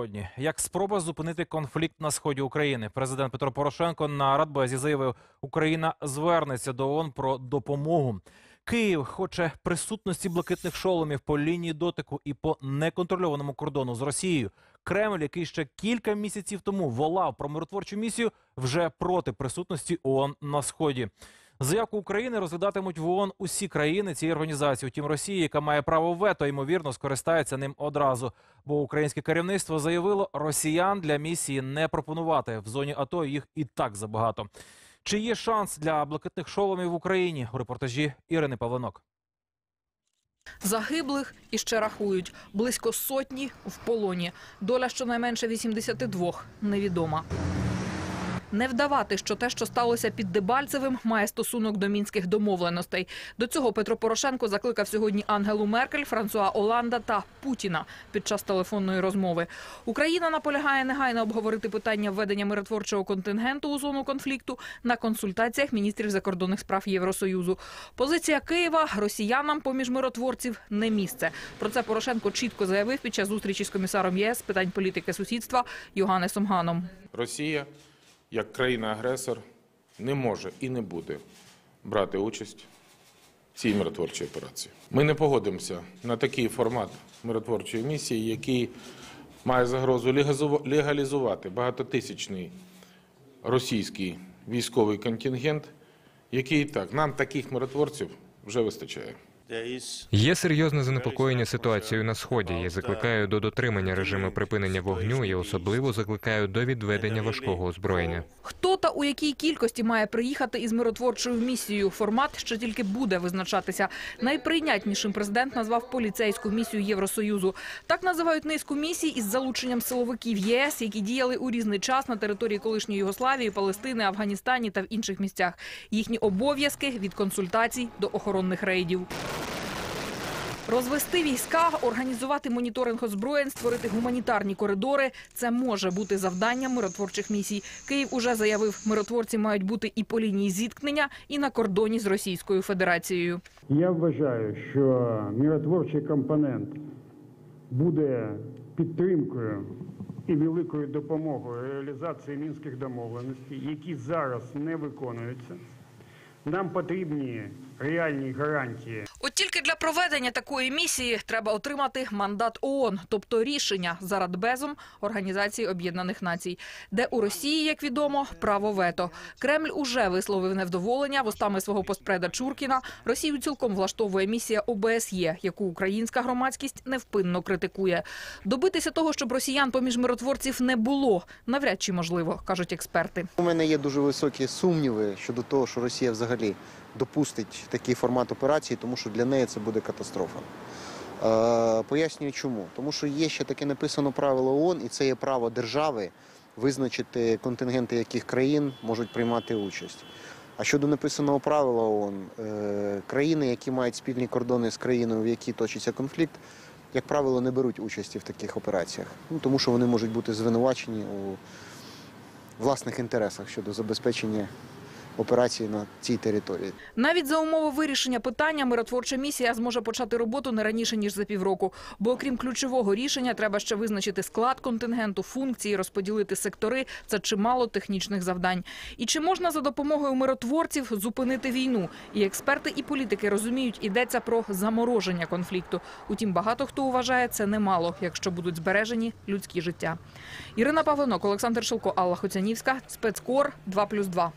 Сьогодні як спроба зупинити конфлікт на сході України. Президент Петро Порошенко на Радбезі заявив, Україна звернеться до ООН про допомогу. Київ хоче присутності блакитних шоломів по лінії дотику і по неконтрольованому кордону з Росією. Кремль, який ще кілька місяців тому волав про миротворчу місію, вже проти присутності ООН на сході. Заявку України розглядатимуть в ООН усі країни цієї організації. Втім, Росія, яка має право вето, ймовірно, скористається ним одразу. Бо українське керівництво заявило, росіян для місії не пропонувати в зоні АТО. Їх і так забагато. Чи є шанс для блакитних шоломів в Україні? У репортажі Ірини Павленок. Загиблих іще рахують. Близько сотні в полоні. Доля щонайменше 82 невідома. Не вдавати, що те, що сталося під Дебальцевим, має стосунок до мінських домовленостей. До цього Петро Порошенко закликав сьогодні Ангелу Меркель, Франсуа Оланда та Путіна під час телефонної розмови. Україна наполягає негайно обговорити питання введення миротворчого контингенту у зону конфлікту на консультаціях міністрів закордонних справ Євросоюзу. Позиція Києва росіянам поміж миротворців не місце. Про це Порошенко чітко заявив під час зустрічі з комісаром ЄС з питань політики сусідства Йоганнесом Ганом. Росія, як країна-агресор, не може і не буде брати участь в цій миротворчій операції. Ми не погодимося на такий формат миротворчої місії, який має загрозу легалізу- легалізувати багатотисячний російський військовий контингент, який так нам таких миротворців вже вистачає. Є серйозне занепокоєння ситуацією на сході. Я закликаю до дотримання режиму припинення вогню і особливо закликаю до відведення важкого озброєння. Хто та у якій кількості має приїхати із миротворчою місією? Формат ще тільки буде визначатися. Найприйнятнішим президент назвав поліцейську місію Євросоюзу. Так називають низку місій із залученням силовиків ЄС, які діяли у різний час на території колишньої Югославії, Палестини, Афганістані та в інших місцях. Їхні обов'язки від консультацій до охоронних рейдів. Розвести війська, організувати моніторинг озброєнь, створити гуманітарні коридори – це може бути завданням миротворчих місій. Київ уже заявив, миротворці мають бути і по лінії зіткнення, і на кордоні з Російською Федерацією. Я вважаю, що миротворчий компонент буде підтримкою і великою допомогою реалізації мінських домовленостей, які зараз не виконуються. Нам потрібні реальні гарантії От тільки для проведення такої місії треба отримати мандат ООН, тобто рішення за Радбезом Організації Об'єднаних Націй, де у Росії, як відомо, право вето. Кремль уже висловив невдоволення вустами свого постпреда Чуркіна. Росію цілком влаштовує місія ОБСЄ, яку українська громадськість невпинно критикує. Добитися того, щоб росіян поміж миротворців не було, навряд чи можливо, кажуть експерти. У мене є дуже високі сумніви щодо того, що Росія взагалі допустить такий формат операції, тому що для неї це буде катастрофа. Е, пояснюю чому. Тому що є ще таке написано правило ООН, і це є право держави визначити контингенти яких країн можуть приймати участь. А щодо написаного правила ООН, е, країни, які мають спільні кордони з країною, в якій точиться конфлікт, як правило, не беруть участі в таких операціях, ну, тому що вони можуть бути звинувачені у власних інтересах щодо забезпечення операції на цій території. Навіть за умови вирішення питання миротворча місія зможе почати роботу не раніше ніж за півроку. Бо окрім ключового рішення, треба ще визначити склад контингенту, функції, розподілити сектори. Це чимало технічних завдань. І чи можна за допомогою миротворців зупинити війну? І експерти, і політики розуміють, йдеться про замороження конфлікту. Утім, багато хто вважає це немало, якщо будуть збережені людські життя. Ірина Павленок, Олександр Шилко, Алла Хоцянівська, спецкор 2+,2.